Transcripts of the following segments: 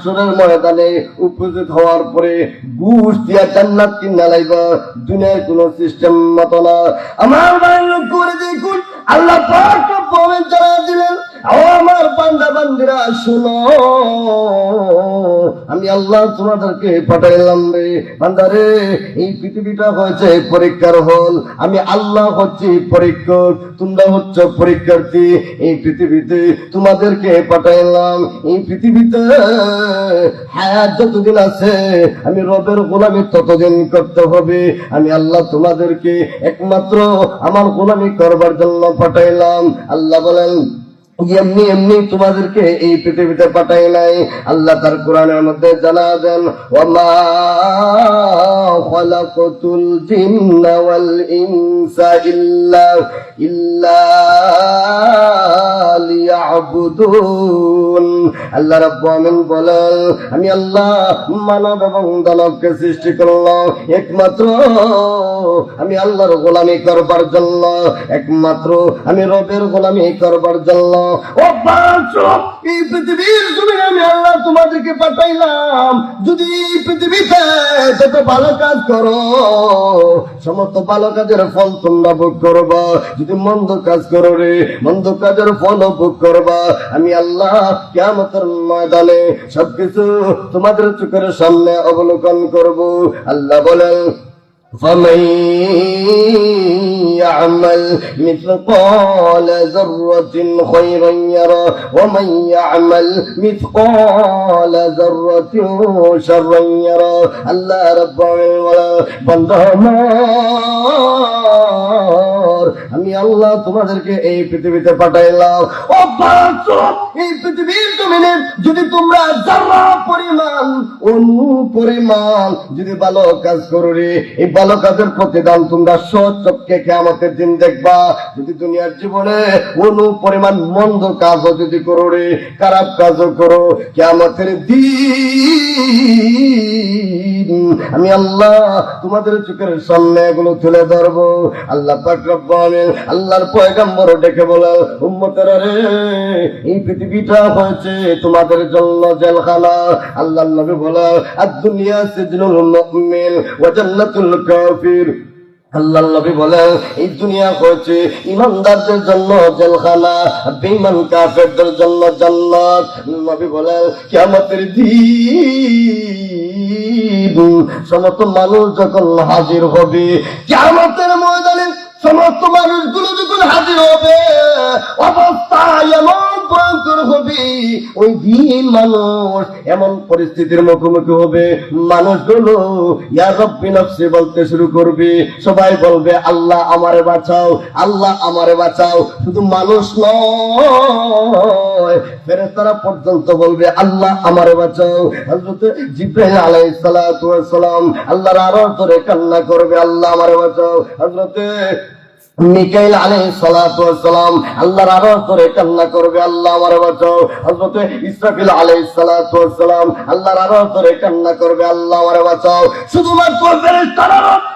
হাসরের ময়দানে উপস্থিত হওয়ার পরে ঘুষ দিয়া জান্নাত কিনা লাইবা। দুনিয়ার কোন সিস্টেম মতো না। আমার বাড়ির লোক করে দেখুন, আল্লাহ পাক দিলেন। আমার বান্দা বান্দিরা শুনো। আমি আল্লাহ তোমাদেরকে পাঠাইলাম রে। বান্দারে, এই পৃথিবীটা হয়েছে পরীক্ষার হল। আমি আল্লাহ হচ্ছি পরীক্ষক, তোমরা হচ্ছ পরীক্ষার্থী। এই পৃথিবীতে তোমাদেরকে পাঠাইলাম। এই পৃথিবীতে হায়াত যতদিন আছে, আমি রবের গোলামি ততদিন করতে হবে। আমি আল্লাহ তোমাদেরকে একমাত্র আমার গোলামি করবার জন্য পাঠাইলাম। আল্লাহ বলেন এমনি এমনি তোমাদেরকে এই পৃথিবীতে পাঠাই নাই। আল্লাহ তার কোরআনের মধ্যে জানা দেন খলাকতুল জিন্না ওয়াল ইনসা ইল্লা ইল্লা লিয়াবুদুন। আল্লাহ রাব্বুল আমিন বলেন, আমি আল্লাহ মানব এবং দানবকে সৃষ্টি করলাম একমাত্র আমি আল্লাহর গোলামি করবার জন্য, একমাত্র আমি রবের গোলামি করবার জন্য। এই পৃথিবীর আমি আল্লাহ তোমাদেরকে পাঠাইলাম। যদি পৃথিবীতে ভালো কাজ করো, সমস্ত ভালো কাজের ফল তোমরা ভোগ করবা। যদি মন্দ কাজ করো রে, মন্দ কাজের ফল ভোগ করবা। আমি আল্লাহ কেমতের ময়দানে সবকিছু তোমাদের চোখের সামনে অবলোকন করব। আল্লাহ বলেন فمن يعمل مثقال ذرة خيرا يرى ومن يعمل مثقال ذرة شرا يرى. الله رب العالمين আমি আল্লাহ তোমাদেরকে এই পৃথিবীতে পাঠাইলাম। ও এই পৃথিবীর জমিনে যদি তোমরা যারা পরিমাণ, অনু পরিমাণ যদি ভালো কাজ করো রে, এই ভালো কাজের প্রতিদান তোমরা সচক্ষে কেমতের দিন দেখবা। যদি দুনিয়ার জীবনে অনু পরিমাণ মন্দ কাজও যদি করো রে, খারাপ কাজও করো কেমতের দিন আমি আল্লাহ তোমাদের চোখের সামনে এগুলো তুলে ধরবো। আল্লাহ পাক রব্বুল আলামিন আল্লাহর পয়গাম্বর ডেকে বলে, উম্মতেরা রে, এই পৃথিবীটা হয়েছে তোমাদের জন্য জেলখানা। আল্লাহ নবী বলে আর দুনিয়া সিজনুল মুমিন ওয়া জান্নাতুল কাফির। আল্লাহ নবী বলে, এই দুনিয়া হয়েছে ইমানদারদের জন্য জেলখানা কাফেরদের জন্য জান্নাত। নবী বলে, কিয়ামতের দিন সমস্ত মানুষ যখন হাজির হবে, কিয়ামতের ময়দানে সমস্ত মানুষগুলো যখন হাজির হবে অবস্থা হবে, ওই দিন মানুষ এমন পরিস্থিতির মুখোমুখি হবে। মানুষগুলো, ইয়া রব্বি নফসি বলতে শুরু করবে। সবাই বলবে, আল্লাহ আমারে বাঁচাও, আল্লাহ আমারে বাঁচাও। শুধু মানুষ নয়, ফেরেশতারা পর্যন্ত বলবে, আল্লাহ আমারে বাঁচাও। হযরত জিব্রাইল আলাইহিস সালাম আল্লাহর আরও ধরে কান্না করবে, আল্লাহ আমারে বাঁচাও। হযরতে মিকাইল ওয়াস সালাম আল্লাহর আরশ করে কান্না করবে, আল্লাহ আমার বাঁচাও। হযরত ইসরাফিল ওয়াস সালাম আল্লাহর আরশ করে কান্না করবে, আল্লাহ আমার বাঁচাও। শুধুমাত্র ফেরেশতারা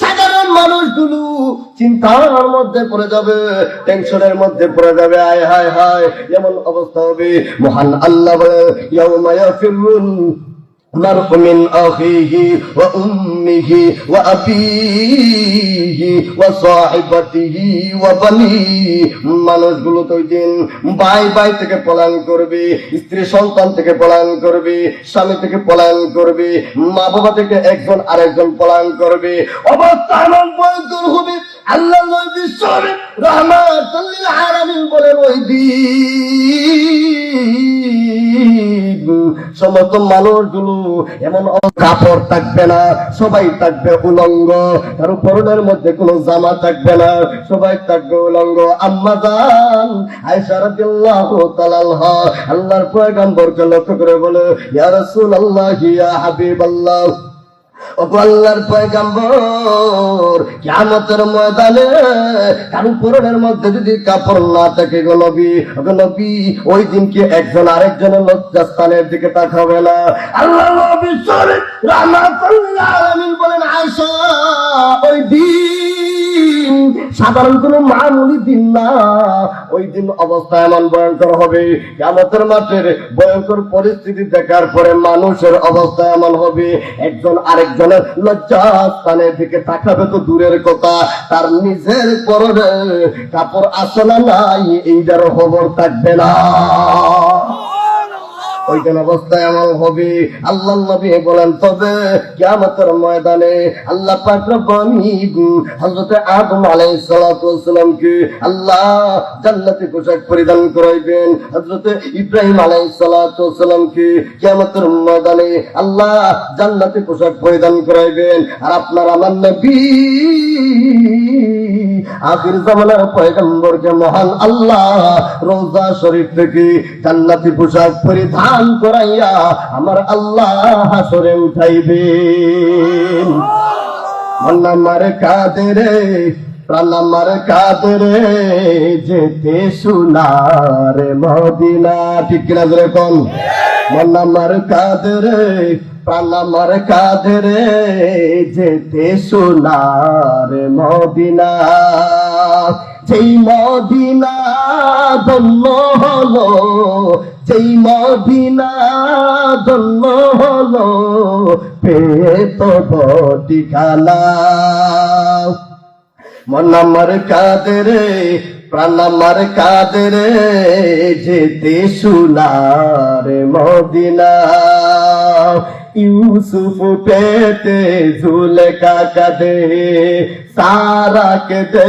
সাধারণ মানুষগুলো চিন্তার মধ্যে পড়ে যাবে, টেনশনের মধ্যে পড়ে যাবে, আয়, হায় হায়, এমন অবস্থা হবে। মহান আল্লাহ বলে المرء من أخيه وأمه وأبيه وصاحبته وبنيه মানুষগুলো তো ওই দিন ভাই ভাই থেকে পলায়ন করবে স্ত্রী সন্তান থেকে পলায়ন করবে স্বামী থেকে পলায়ন করবে মা বাবা থেকে একজন আরেকজন পলায়ন করবে অবস্থা এমন ভয়ঙ্কর হবে আল্লাহ নবী বিশ্বরে রহমাতুল্লিল আলামিন বলেন ওই দিন সমস্ত মানুষগুলো এমন কাপড় থাকবে না, সবাই থাকবে উলঙ্গ। কারও পরনের মধ্যে কোনো জামা থাকবে না, সবাই থাকবে উলঙ্গ। আম্মা জান, আয়েশা রাদিয়াল্লাহু তাআলা আল্লাহর পয়গাম্বরকে লক্ষ্য করে বলে, ইয়া রাসূলুল্লাহ, ইয়া হাবিবাল্লাহ। আল্লাহর পয়গাম্বর, কিয়ামতের ময়দানে কারও পরনের মধ্যে যদি কাপড় না থাকে গো নবী ওগো নবী, ওই দিন কি একজন আরেকজনের লজ্জাস্থানের দিকে তাকাবে না? আল্লাহ নবী শরীফ রাহমাতুল্লাহ বলেন, আয়েশা, ওই দিন সাধারণ কোন মামুলি দিন না। ওই দিন অবস্থা এমন ভয়ঙ্কর হবে, কিয়ামতের মাঠের ভয়ঙ্কর পরিস্থিতি দেখার পরে মানুষের অবস্থা এমন হবে। একজন আরেকজনের লজ্জা স্থানের দিকে তাকাবে তো দূরের কথা, তার নিজের পরনে কাপড় আছে না নাই এইটার খবর থাকবে না। ওই দিন অবস্থা এমন হবে। আল্লাহ নবী বলেন, তবে কিয়ামতের ময়দানে আল্লাহ পাক হযরত আদম আলাইহিস সালাতু আল্লাহ পোশাক পরিধান করাইবেন। হযরত ইব্রাহিম আলাইহিস সালাতু কে কিয়ামতের ময়দানে আল্লাহ জান্নাতি পোশাক পরিধান করাইবেন। আর আপনার আমার নবী আখির জামানার পয়গম্বরকে মহান আল্লাহ, রোজা শরীফ থেকে জান্নাতি পোশাক পরিধান করাইয়া আমার আল্লাহ হাসরে উঠাইবেন। আমার কাদেরে প্রাণ আমার কাদেরে, যেতে সোনার মদিনা। ঠিক কিনা ধরে কম আমার কাদেরে প্রাণ আমার কাদেরে, যেতে সোনার মদিনা। যেই মদিনা ধন্য হলো, যেই মদিনা জন্ম হলো, পেয়ে তো ঠিকানা মন আমার কাদেরে প্রাণ আমার কাদের যেতে সুনার মদিনা। ইউসুফ পেতে ঝুলে কাকাদে সারা কে দে